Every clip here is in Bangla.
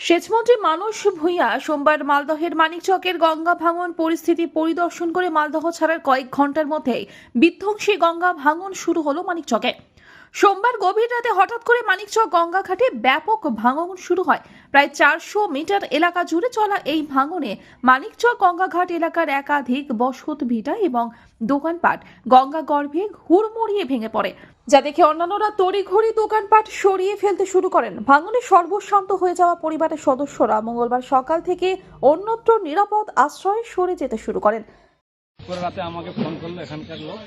সেচমন্ত্রী মানস ভূঁইয়া সোমবার মালদহের মানিকচকের গঙ্গা ভাঙন পরিস্থিতি পরিদর্শন করে মালদহ ছাড়ার কয়েক ঘণ্টার মধ্যেই বিধ্বংসী গঙ্গা ভাঙন শুরু হলো মানিকচকে। সোমবার গভীর রাতে হঠাৎ করে মানিকচক গঙ্গা ঘাটে ব্যাপক ভাঙন শুরু হয়। প্রায় চারশো মিটার এলাকা জুড়ে চলা এই ভাঙনে মানিকচক গঙ্গাঘাট এলাকার একাধিক বসত ভিটা এবং দোকানপাট গঙ্গা গর্ভে হুড়মুড়িয়ে ভেঙে পড়ে। যা দেখে অন্যান্যরা তড়িঘড়ি দোকানপাট সরিয়ে ফেলতে শুরু করেন। ভাঙনে সর্বশান্ত হয়ে যাওয়া পরিবারের সদস্যরা মঙ্গলবার সকাল থেকে অন্যত্র নিরাপদ আশ্রয়ে সরে যেতে শুরু করেন। করে রাতে আমাকে ফোন করল এখানকার লোক।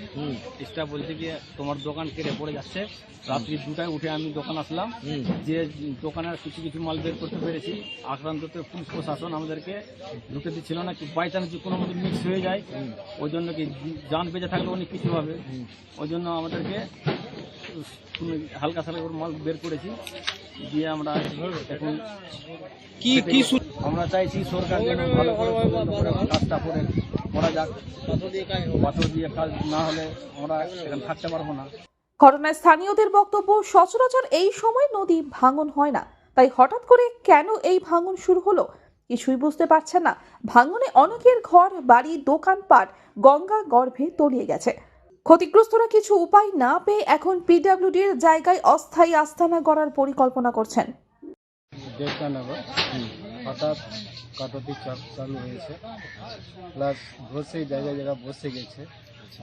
স্টাফ বলছে কি তোমার দোকান কেড়ে পড়ে যাচ্ছে। রাত্রি দুটায় উঠে আমি দোকান আসলাম। যে দোকানের কিছু কিছু মাল বের করতে পেরেছি আক্রান্ততে পুলিশ প্রশাসন আমাদেরকে ঢুকে দিচ্ছিল না। কি বাই চান্স কোনো মতো মিক্স হয়ে যায়। ওই জন্য কি যান বেঁচে থাকলে অনেক কিছু হবে। ওই জন্য আমাদেরকে হালকা সালকা করে মাল বের করেছি। দিয়ে আমরা এখন কি কি আমরা চাইছি সরকার যেন ভালো করে তদন্ত করে কাজটা করে করা যাক। দিয়ে কাজ না হলে আমরা এখানে থাকতে পারব না। ঘটনায় স্থানীয়দের বক্তব্য সচরাচর এই সময় নদী ভাঙন হয় না। তাই হঠাৎ করে কেন এই ভাঙন শুরু হলো কিছুই বুঝতে পারছেন না। ভাঙনে অনেকের ঘর বাড়ি দোকানপাট গঙ্গা গর্ভে তলিয়ে গেছে। ক্ষতিগ্রস্তরা কিছু উপায় না পেয়ে এখন পিডব্লিউডির জায়গায় অস্থায়ী আস্তানা গড়ার পরিকল্পনা করছেন। হঠাৎ কাটতি চাপ চালু হয়েছে। প্লাস বসে জায়গায় জায়গা বসে গেছে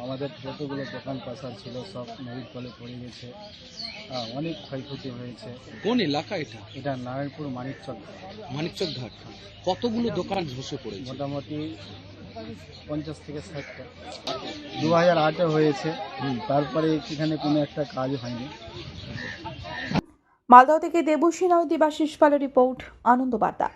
আমাদের যতগুলো দোকান পাশার ছিল সব নদীর কলে পড়ে গেছে। হ্যাঁ, অনেক ক্ষয়ক্ষতি হয়েছে। কোন এলাকা এটা? এটা নারায়ণপুর মানিকচক মানিকচক ঘাট। কতগুলো দোকান ধসে পড়েছে? মোটামুটি পঞ্চাশ থেকে ষাটটা। দু হাজার আটে হয়েছে। তারপরে এখানে কোনো একটা কাজ হয়নি। মালদহ থেকে দেবশ্রী নয় দেবাশিস পালের রিপোর্ট আনন্দ বার্তা।